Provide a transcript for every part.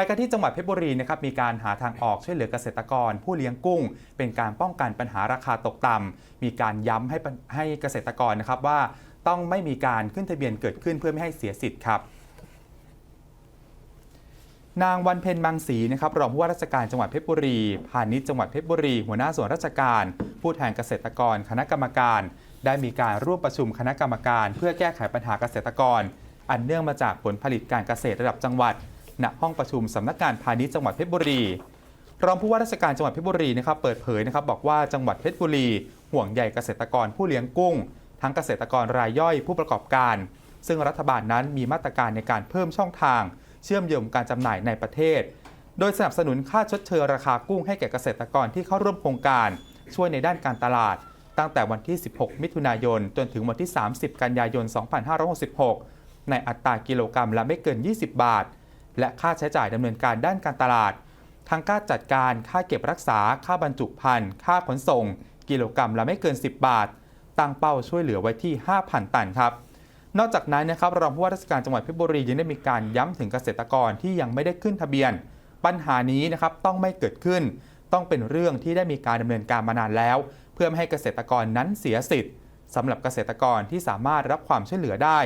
ไปกันที่จังหวัดเพชรบุรีนะครับมีการหาทางออกช่วยเหลือเกษตรกร ผู้เลี้ยงกุ้ง เป็นการป้องกันปัญหาราคาตกต่ำมีการย้ำให้ให้เกษตรกรนะครับว่าต้องไม่มีการขึ้นทะเบียนเกิดขึ้นเพื่อไม่ให้เสียสิทธิ์ครับนางวันเพ็ญบางศรีนะครับรองผู้ว่าราชการจังหวัดเพชรบุรีพาณิชย์จังหวัดเพชรบุรี หัวหน้าส่วนราชการ ผู้แทนเกษตรกร คณะกรรมการ ได้มีการร่วมประชุมคณะกรรมการ เพื่อแก้ไขปัญหาเกษตรกร อันเนื่องมาจากผลผลิตการเกษตรระดับจังหวัด ณห้องประชุมสำนักงานพาณิชย์จังหวัดเพชรบุรี รองผู้ว่าราชการจังหวัดเพชรบุรีนะครับเปิดเผยนะครับบอกว่าจังหวัดเพชรบุรี ห่วงใยเกษตรกรผู้เลี้ยงกุ้ง ทั้งเกษตรกรรายย่อยผู้ประกอบการ ซึ่งรัฐบาลนั้นมีมาตรการในการเพิ่มช่องทาง เชื่อมโยงการจำหน่ายในประเทศ โดยสนับสนุนค่าชดเชยราคากุ้งให้แก่เกษตรกรที่เข้าร่วมโครงการ ช่วยในด้านการตลาด ตั้งแต่วันที่ 16 มิถุนายน จนถึงวันที่ 30 กันยายน 2566 ในอัตรากิโลกรรัมละไม่เกิน 20 บาท และค่าใช้จ่ายดำเนินการด้านการตลาด ทั้งค่าจัดการค่าเก็บรักษา ค่าบรรจุภัณฑ์ค่าขนส่ง กิโลกรรัมละไม่เกิน 10 บาท ตั้งเป้าช่วยเหลือไว้ที่ 5,000 ตันครับนอกจากนั้นนะครับรองผู้ว่าราชการจังหวัดเพชรบุรียังได้มีการย้ำถึงเกษตรกรที่ยังไม่ได้ขึ้นทะเบียน ปัญหานี้นะครับต้องไม่เกิดขึ้น ต้องเป็นเรื่องที่ได้มีการดำเนินการมานานแล้ว เพื่อไม่ให้เกษตรกรนั้นเสียสิทธิ์สำหรับเกษตรกรที่สามารถรับความช่วยเหลือได้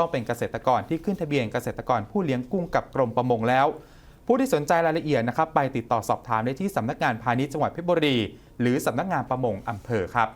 ต้องเป็นเกษตรกรที่ขึ้นทะเบียนเกษตรกรผู้เลี้ยงกุ้งกับกรมประมงแล้ว ผู้ที่สนใจรายละเอียดนะครับ ไปติดต่อสอบถามได้ที่สำนักงานพาณิชย์จังหวัดเพชรบุรี หรือสำนักงานประมงอำเภอครับ